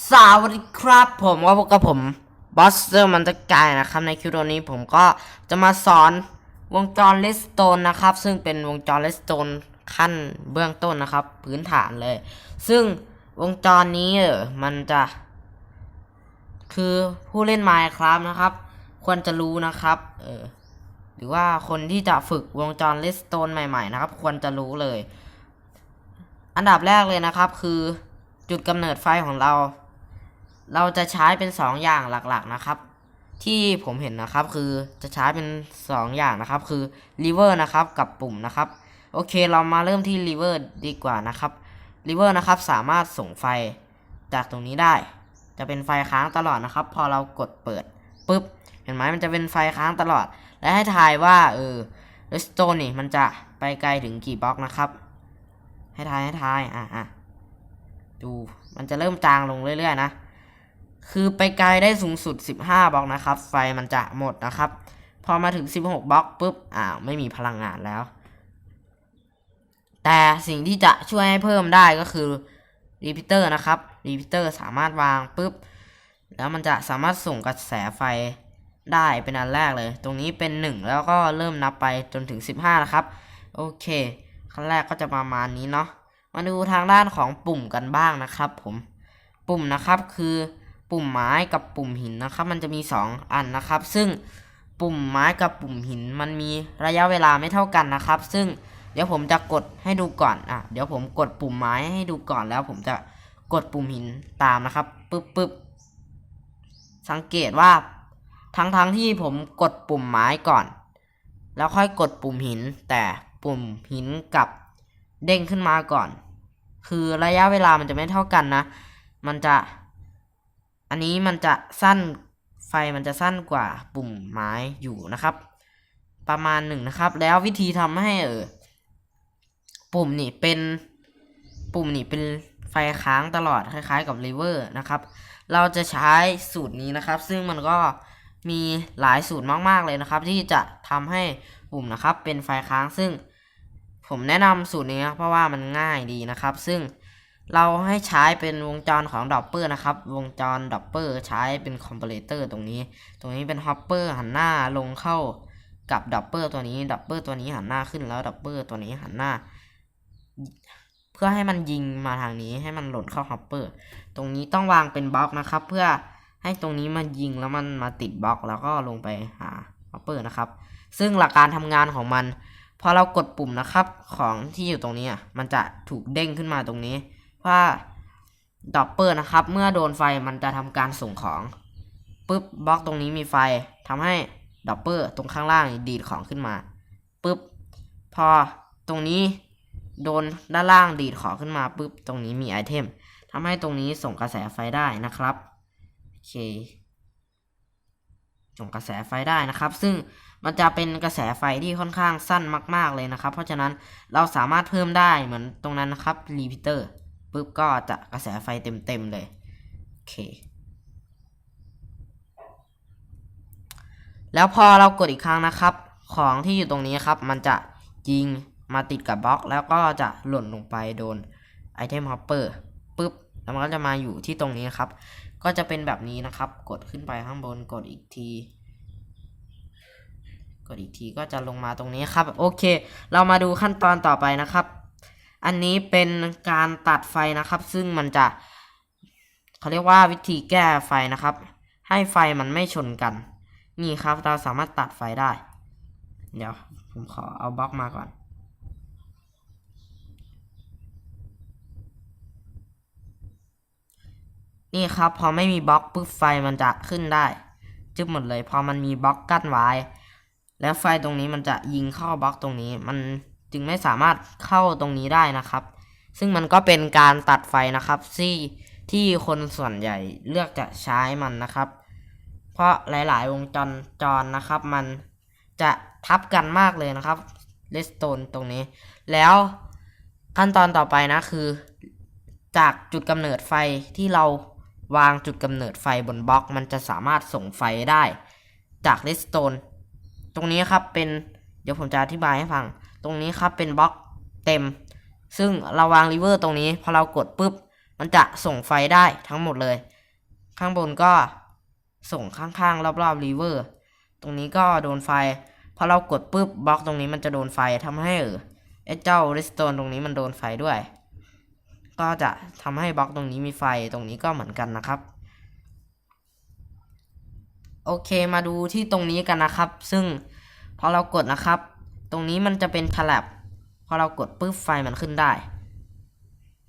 สวัสดีครับผมก็พบกับผมบอสเซอร์มันจะกายนะครับในคลิปนี้ผมก็จะมาสอนวงจรเลสโตนนะครับ ซึ่งเป็นวงจรเลสโตนขั้นเบื้องต้นนะครับ พื้นฐานเลย ซึ่งวงจรนี้เออมันจะ คือผู้เล่น Minecraft นะครับ ควรจะรู้นะครับเออหรือว่าคนที่จะฝึกวงจรเลสโตนใหม่ๆนะครับ ควรจะรู้เลย อันดับแรกเลยนะครับคือจุดกำเนิดไฟของเรา เราจะใช้เป็นสองอย่างหลักๆนะครับ ที่ผมเห็นนะครับคือจะใช้เป็นสองอย่างนะครับ คือ lever นะครับกับปุ่มนะครับ โอเคเรามาเริ่มที่ lever ดีกว่านะครับ lever นะครับสามารถส่งไฟจากตรงนี้ได้ จะเป็นไฟค้างตลอดนะครับ พอเรากดเปิดปุ๊บเห็นไหมมันจะเป็นไฟค้างตลอด และให้ทายว่าเออ redstone นี่มันจะไปไกลถึงกี่บล็อกนะครับ ให้ทายให้ทายอะอะดูมันจะเริ่มจางลงเรื่อยๆนะ คือไปไกลได้สูงสุด 15บล็อกนะครับ ไฟมันจะหมดนะครับ พอมาถึง 16บล็อกปุ๊บอ้าวไม่มีพลังงานแล้ว แต่สิ่งที่จะช่วยให้เพิ่มได้ก็คือรีพิเตอร์นะครับรีพิเตอร์สามารถวางปุ๊บ แล้วมันจะสามารถส่งกระแสไฟได้เป็นอันแรกเลย ตรงนี้เป็น 1 แล้วก็เริ่มนับไปจนถึง 15 นะครับ โอเค ขั้นแรกก็จะประมาณนี้เนาะมาดูทางด้านของปุ่มกันบ้างนะครับ ผมปุ่มนะครับคือ ปุ่มไม้กับปุ่มหินนะครับ มันจะมี 2 อันนะครับ ซึ่งปุ่มไม้กับปุ่มหินมันมีระยะเวลาไม่เท่ากันนะครับ ซึ่งเดี๋ยวผมจะกดให้ดูก่อนอะเดี๋ยวผมกดปุ่มไม้ให้ดูก่อนแล้ว ผมจะกดปุ่มหินตามนะครับปึ๊บปึ๊บสังเกตว่าทั้งทั้งที่ผมกดปุ่มไม้ก่อน แล้วค่อยกดปุ่มหิน แต่ปุ่มหินกับเด้งขึ้นมาก่อน คือระยะเวลามันจะไม่เท่ากันนะ มันจะ อันนี้มันจะสั้นไฟมันจะสั้นกว่าปุ่มไม้อยู่นะครับ ประมาณหนึ่งนะครับ แล้ววิธีทำให้เออปุ่มนี่เป็นปุ่มนี่เป็นไฟค้างตลอดคล้าย ๆ กับรีเวอร์นะครับ เราจะใช้สูตรนี้นะครับ ซึ่งมันก็มีหลายสูตรมากๆเลยนะครับ ที่จะทำให้ปุ่มนะครับ เป็นไฟค้างซึ่งผมแนะนำสูตรนี้นะเพราะว่ามันง่ายดีนะครับ ซึ่ง เราให้ใช้เป็นวงจรของดอปเปอร์นะครับ วงจรดอปเปอร์ใช้เป็นคอมเพลเตอร์ตรงนี้ ตรงนี้เป็นฮอปเปอร์หันหน้าลงเข้ากับดอปเปอร์ตัวนี้ดอปเปอร์ตัวนี้หันหน้าขึ้นแล้วดอปเปอร์ตัวนี้หันหน้า เพื่อให้มันยิงมาทางนี้ให้มันหล่นเข้าฮอปเปอร์ตรงนี้ต้องวางเป็นบล็อกนะครับ เพื่อให้ตรงนี้มันยิงแล้วมันมาติดบล็อกแล้วก็ลงไปหาฮอปเปอร์นะครับ ซึ่งหลักการทำงานของมันพอเรากดปุ่มนะครับของที่อยู่ตรงนี้มันจะถูกเด้งขึ้นมาตรงนี้ ว่าดอปเปอร์นะครับ เมื่อโดนไฟมันจะทำการส่งของปุ๊บบล็อกตรงนี้มีไฟทำให้ดอปเปอร์ตรงข้างล่างดีดของขึ้นมาปุ๊บพอตรงนี้โดนด้านล่างดีดของขึ้นมาปุ๊บตรงนี้มีไอเทมทำให้ตรงนี้ส่งกระแสไฟได้นะครับโอเคส่งกระแสไฟได้นะครับ ซึ่งมันจะเป็นกระแสไฟที่ค่อนข้างสั้นมาก ๆเลยนะครับ เพราะฉะนั้นเราสามารถเพิ่มได้เหมือนตรงนั้นนะครับรีพิเตอร์ ปุ๊บก็จะกระแสไฟเต็มๆเลยโอเคแล้วพอเรากดอีกครั้งนะครับ ของที่อยู่ตรงนี้ครับ มันจะยิงมาติดกับบล็อก แล้วก็จะหล่นลงไปโดนไอเทมฮอปเปอร์ปุ๊บแล้วมันก็จะมาอยู่ที่ตรงนี้นะครับ ก็จะเป็นแบบนี้นะครับ กดขึ้นไปข้างบนกดอีกที กดอีกทีก็จะลงมาตรงนี้ครับ โอเค เรามาดูขั้นตอนต่อไปนะครับ อันนี้เป็นการตัดไฟนะครับ ซึ่งมันจะเขาเรียกว่าวิธีแก้ไฟนะครับ ให้ไฟมันไม่ชนกัน นี่ครับเราสามารถตัดไฟได้ เดี๋ยวผมขอเอาบล็อกมาก่อน นี่ครับพอไม่มีบล็อกปุ๊บไฟมันจะขึ้นได้จึ๊บหมดเลย พอมันมีบล็อกกั้นไว้ แล้วไฟตรงนี้มันจะยิงเข้าบล็อกตรงนี้มัน จึงไม่สามารถเข้าตรงนี้ได้นะครับ ซึ่งมันก็เป็นการตัดไฟนะครับที่ที่คนส่วนใหญ่เลือกจะใช้มันนะครับ เพราะหลาย ๆ วงจรจรนะครับ มันจะทับกันมากเลยนะครับเลสโตนตรงนี้ แล้วขั้นตอนต่อไปนะคือ จากจุดกำเนิดไฟที่เราวางจุดกำเนิดไฟบนบล็อกมันจะสามารถส่งไฟได้ จากเลสโตนตรงนี้ครับเป็นเดี๋ยวผมจะอธิบายให้ฟัง ตรงนี้ครับเป็นบล็อกเต็ม ซึ่งเราวางรีเวอร์ตรงนี้พอเรากดปุ๊บ มันจะส่งไฟได้ทั้งหมดเลย ข้างบนก็ส่งข้างๆ รอบๆรีเวอร์ตรงนี้ก็โดนไฟพอเรากดปุ๊บบล็อกตรงนี้มันจะโดนไฟทำให้เออเจ้าริสโตนตรงนี้มันโดนไฟด้วย ก็จะทำให้บล็อกตรงนี้มีไฟตรงนี้ก็เหมือนกันนะครับ โอเคมาดูที่ตรงนี้กันนะครับ ซึ่งพอเรากดนะครับ ตรงนี้มันจะเป็นฉลับพอเรากดปุ๊บไฟมันขึ้นได้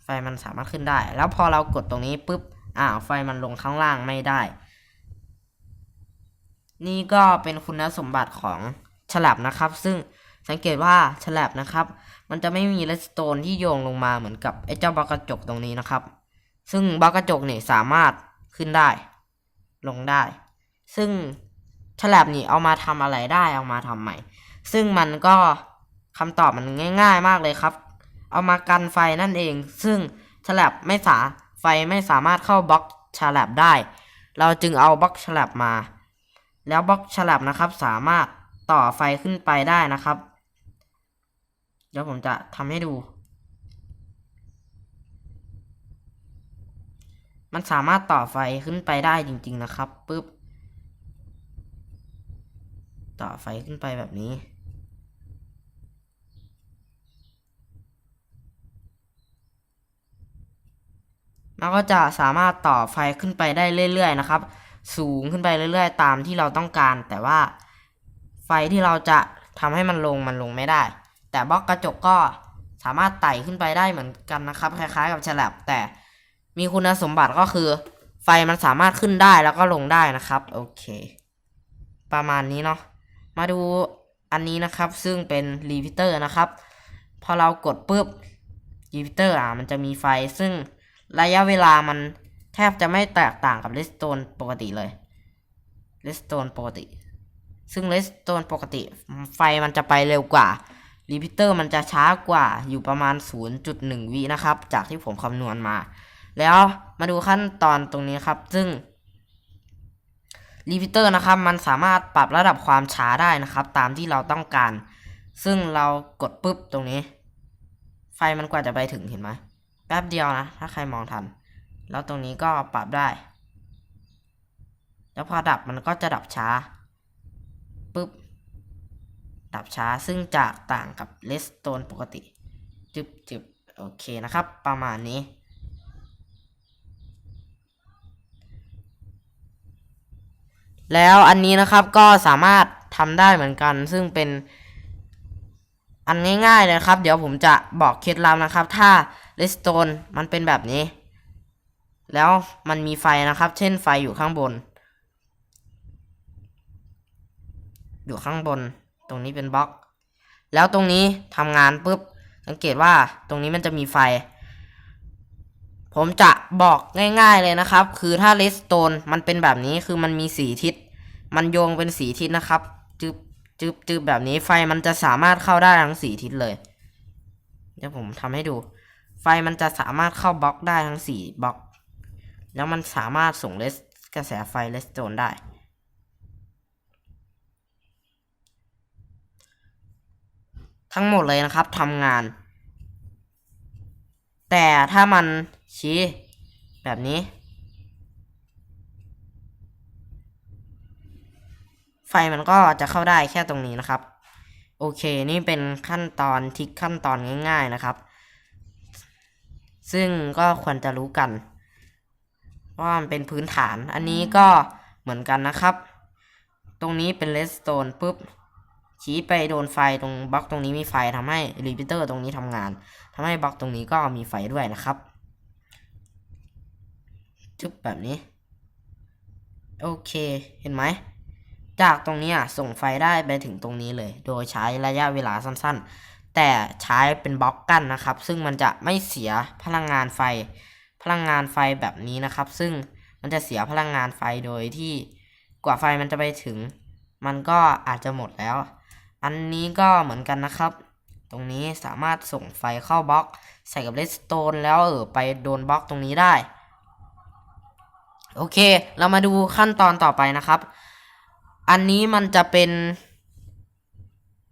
ไฟมันสามารถขึ้นได้ แล้วพอเรากดตรงนี้ปุ๊บอ้าวไฟมันลงข้างล่างไม่ได้ นี่ก็เป็นคุณสมบัติของฉลับนะครับ ซึ่งสังเกตว่าฉลับนะครับ มันจะไม่มีเลสโตนที่โยงลงมาเหมือนกับไอ้เจ้าบล็อกกระจกตรงนี้นะครับ ซึ่งบล็อกกระจกเนี่ยสามารถขึ้นได้ ลงได้ ซึ่งฉลับนี่เอามาทำอะไรได้เอามาทำใหม่ ซึ่งมันก็คำตอบมันง่าย ๆ มากเลยครับ เอามากันไฟนั่นเอง ซึ่งฉลับไม่สาไฟไม่สามารถเข้าบล็อกฉลับได้ เราจึงเอาบล็อกฉลับมา แล้วบล็อกฉลับนะครับ สามารถต่อไฟขึ้นไปได้นะครับ เดี๋ยวผมจะทำให้ดู มันสามารถต่อไฟขึ้นไปได้จริง ๆ นะครับปึ๊บต่อไฟขึ้นไปแบบนี้ เราก็จะสามารถต่อไฟขึ้นไปได้เรื่อย ๆ นะครับ สูงขึ้นไปเรื่อย ๆ ตามที่เราต้องการ แต่ว่าไฟที่เราจะทำให้มันลงมันลงไม่ได้ แต่บล็อกกระจกก็สามารถไต่ขึ้นไปได้เหมือนกันนะครับ คล้าย ๆ กับฉลับ แต่มีคุณสมบัติก็คือ ไฟมันสามารถขึ้นได้แล้วก็ลงได้นะครับ โอเค ประมาณนี้เนาะมาดูอันนี้นะครับ ซึ่งเป็นรีพิเตอร์นะครับ พอเรากดปุ๊บรีพิเตอร์อะมันจะมีไฟซึ่ง ระยะเวลามันแทบจะไม่แตกต่างกับเลสโตนปกติเลยเลสโตนปกติ ซึ่งเลสโตนปกติ ไฟมันจะไปเร็วกว่ารีพิเตอร์มันจะช้ากว่าอยู่ประมาณ 0.1 วินะครับ จากที่ผมคำนวณมา แล้วมาดูขั้นตอนตรงนี้ครับ ซึ่งรีพิเตอร์นะครับ มันสามารถปรับระดับความช้าได้นะครับ ตามที่เราต้องการ ซึ่งเรากดปุ๊บตรงนี้ ไฟมันกว่าจะไปถึงเห็นไหม ป๊บเดียวนะ ถ้าใครมองทัน แล้วตรงนี้ก็ปรับได้ แล้วพอดับมันก็จะดับช้าปุ๊บ ดับช้าซึ่งจะต่างกับเลสโตนปกติ จึบจึบโอเคนะครับ ประมาณนี้ แล้วอันนี้นะครับก็สามารถทำได้เหมือนกัน ซึ่งเป็นอันง่ายๆเลยครับ เดี๋ยวผมจะบอกเคล็ดลับนะครับ ถ้า เลสโตนมันเป็นแบบนี้ แล้วมันมีไฟนะครับ เช่นไฟอยู่ข้างบน อยู่ข้างบน ตรงนี้เป็นบล็อก แล้วตรงนี้ทำงานปุ๊บ สังเกตว่าตรงนี้มันจะมีไฟ ผมจะบอกง่าย ๆเลยนะครับ คือถ้าเลสโตนมันเป็นแบบนี้คือมันมีสีทิศ มันโยงเป็นสีทิศนะครับจึบจึบจึบแบบนี้ไฟมันจะสามารถเข้าได้ทั้งสีทิศเลย เดี๋ยวผมทำให้ดู ไฟมันจะสามารถเข้าบล็อกได้ทั้งสี่บล็อก แล้วมันสามารถส่งเลสกระแสไฟเลสโตนได้ ทั้งหมดเลยนะครับทำงาน แต่ถ้ามันชี้แบบนี้ ไฟมันก็จะเข้าได้แค่ตรงนี้นะครับ โอเค นี่เป็นขั้นตอนทิกขั้นตอนง่าย ๆนะครับ ซึ่งก็ควรจะรู้กัน ว่ามันเป็นพื้นฐาน อันนี้ก็เหมือนกันนะครับ ตรงนี้เป็นเลสโตนปุ๊บชี้ไปโดนไฟตรงบล็อกตรงนี้มีไฟทำให้รีพิเตอร์ตรงนี้ทำงานทำให้บล็อกตรงนี้ก็มีไฟด้วยนะครับจุ๊บแบบนี้ โอเคเห็นไหม จากตรงนี้ส่งไฟได้ไปถึงตรงนี้เลย โดยใช้ระยะเวลาสั้น ๆ แต่ใช้เป็นบล็อกกั้นนะครับ ซึ่งมันจะไม่เสียพลังงานไฟ พลังงานไฟแบบนี้นะครับ ซึ่งมันจะเสียพลังงานไฟโดยที่กว่าไฟมันจะไปถึง มันก็อาจจะหมดแล้ว อันนี้ก็เหมือนกันนะครับ ตรงนี้สามารถส่งไฟเข้าบล็อก ใส่กับเลสโตนแล้วเออไปโดนบล็อกตรงนี้ได้ โอเค เรามาดูขั้นตอนต่อไปนะครับ อันนี้มันจะเป็น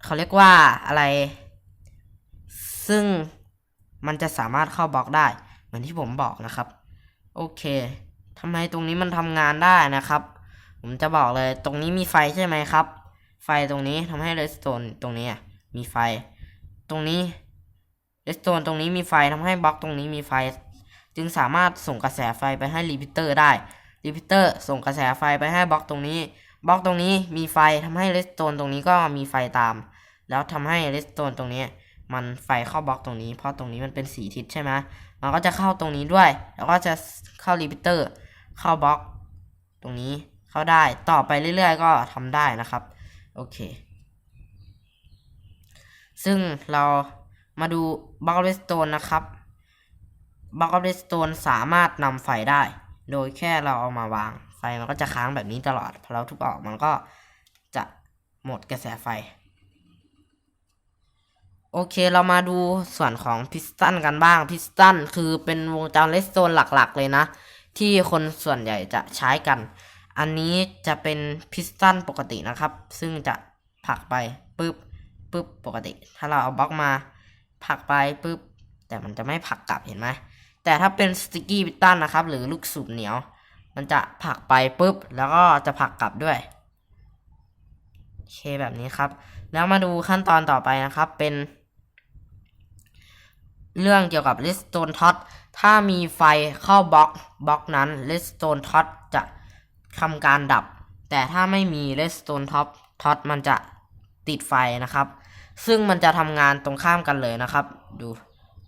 เขาเรียกว่าอะไร ซึ่งมันจะสามารถเข้าบล็อกได้ เหมือนที่ผมบอกนะครับ โอเคทำไมตรงนี้มันทำงานได้นะครับ ผมจะบอกเลยตรงนี้มีไฟใช่ไหมครับ ไฟตรงนี้ทำให้เรสโตนตรงนี้มีไฟ ตรงนี้เรสโตนตรงนี้มีไฟทำให้บล็อกตรงนี้มีไฟ จึงสามารถส่งกระแสไฟไปให้รีพิเตอร์ได้รีพิเตอร์ส่งกระแสไฟไปให้บล็อกตรงนี้บล็อกตรงนี้มีไฟทำให้เรสโตนตรงนี้ก็มีไฟตาม แล้วทำให้เรสโตนตรงนี้ มันไฟเข้าบล็อกตรงนี้ เพราะตรงนี้มันเป็นสีทิศใช่ไหมมันก็จะเข้าตรงนี้ด้วย แล้วก็จะเข้ารีพิเตอร์ เข้าบล็อก ตรงนี้เข้าได้ต่อไปเรื่อยๆ ก็ทำได้นะครับ โอเค ซึ่งเรามาดูบล็อกเรสโตนนะครับบล็อกเรสโตนสามารถนำไฟได้ โดยแค่เราเอามาวางไฟมันก็จะค้างแบบนี้ตลอดพอเราทุบออกมันก็จะหมดกระแสไฟ โอเคเรามาดูส่วนของพิสตันกันบ้างพิสตันคือเป็นวงจรเลสโตนหลักๆ เลยนะ ที่คนส่วนใหญ่จะใช้กัน อันนี้จะเป็นพิสตันปกตินะครับ ซึ่งจะผลักไปปึ๊บปึ๊บปกติ ถ้าเราเอาบล็อกมาผลักไปปึ๊บแต่มันจะไม่ผลักกลับเห็นไหมแต่ถ้าเป็นสติกกี้พิสตันนะครับ หรือลูกสูบเหนียว มันจะผลักไปปึ๊บแล้วก็จะผลักกลับด้วยโอเคแบบนี้ครับ แล้วมาดูขั้นตอนต่อไปนะครับเป็น เรื่องเกี่ยวกับ redstone tot ถ้ามีไฟเข้าบล็อกบล็อกนั้น redstone tot จะทำการดับ แต่ถ้าไม่มี redstone tot tot มันจะติดไฟนะครับ ซึ่งมันจะทำงานตรงข้ามกันเลยนะครับ ดู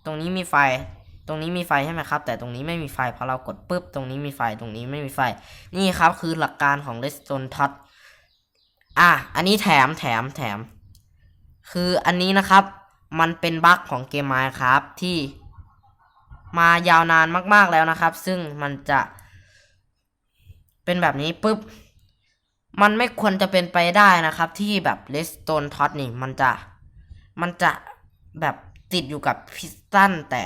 ตรงนี้มีไฟ ตรงนี้มีไฟใช่ไหมครับ แต่ตรงนี้ไม่มีไฟพอเรากดปุ๊บ ตรงนี้มีไฟ ตรงนี้ไม่มีไฟ นี่ครับคือหลักการของ redstone tot อะ อันนี้แถมแถมแถม คืออันนี้นะครับ มันเป็นบั๊กของเกม Minecraft ที่มายาวนานมากๆแล้วนะครับ ซึ่งมันจะเป็นแบบนี้ปุ๊บ มันไม่ควรจะเป็นไปได้นะครับ ที่แบบ Redstone Tot นี่มันจะมันจะแบบติดอยู่กับพิสตันแต่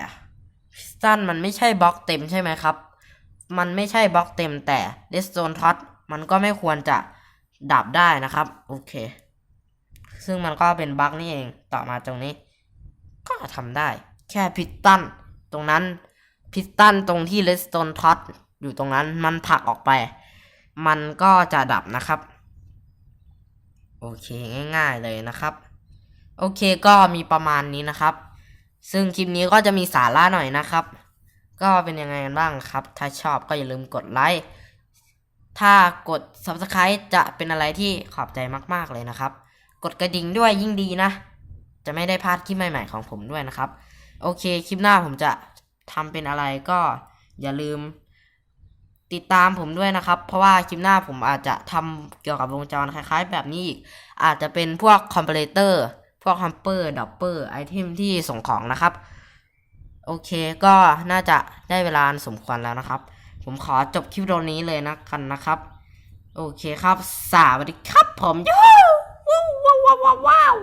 พิสตันมันไม่ใช่บล็อกเต็มใช่ไหมครับ มันไม่ใช่บล็อกเต็มแต่ Redstone Tot มันก็ไม่ควรจะดับได้นะครับ โอเค ซึ่งมันก็เป็นบั๊กนี่เองต่อมาตรงนี้ ก็ทำได้ แค่พิสตันตรงนั้นพิสตันตรงที่เลสโตนท็อตอยู่ตรงนั้นมันผลักออกไป มันก็จะดับนะครับ โอเคง่าย ๆเลยนะครับ โอเคก็มีประมาณนี้นะครับ ซึ่งคลิปนี้ก็จะมีสาระหน่อยนะครับ ก็เป็นยังไงกันบ้างครับ ถ้าชอบก็อย่าลืมกดไลค์ถ้ากด Subscribe จะเป็นอะไรที่ขอบใจมาก ๆ เลยนะครับ กดกระดิ่งด้วยยิ่งดีนะ จะไม่ได้พลาดคลิปใหม่ ๆ ของผมด้วยนะครับ โอเคคลิปหน้าผมจะทำเป็นอะไรก็อย่าลืมติดตามผมด้วยนะครับ เพราะว่าคลิปหน้าผมอาจจะทำเกี่ยวกับวงจรคล้าย ๆ แบบนี้อีก อาจจะเป็นพวกคอมเพลเตอร์พวกฮัมเปอร์ดับเปอร์ไอเทมที่ส่งของนะครับ โอเคก็น่าจะได้เวลาสมควรแล้วนะครับ ผมขอจบคลิปตรงนี้เลยนะกันนะครับ โอเคครับ สวัสดีครับผมยูว้าวว้าวว้าวว้าว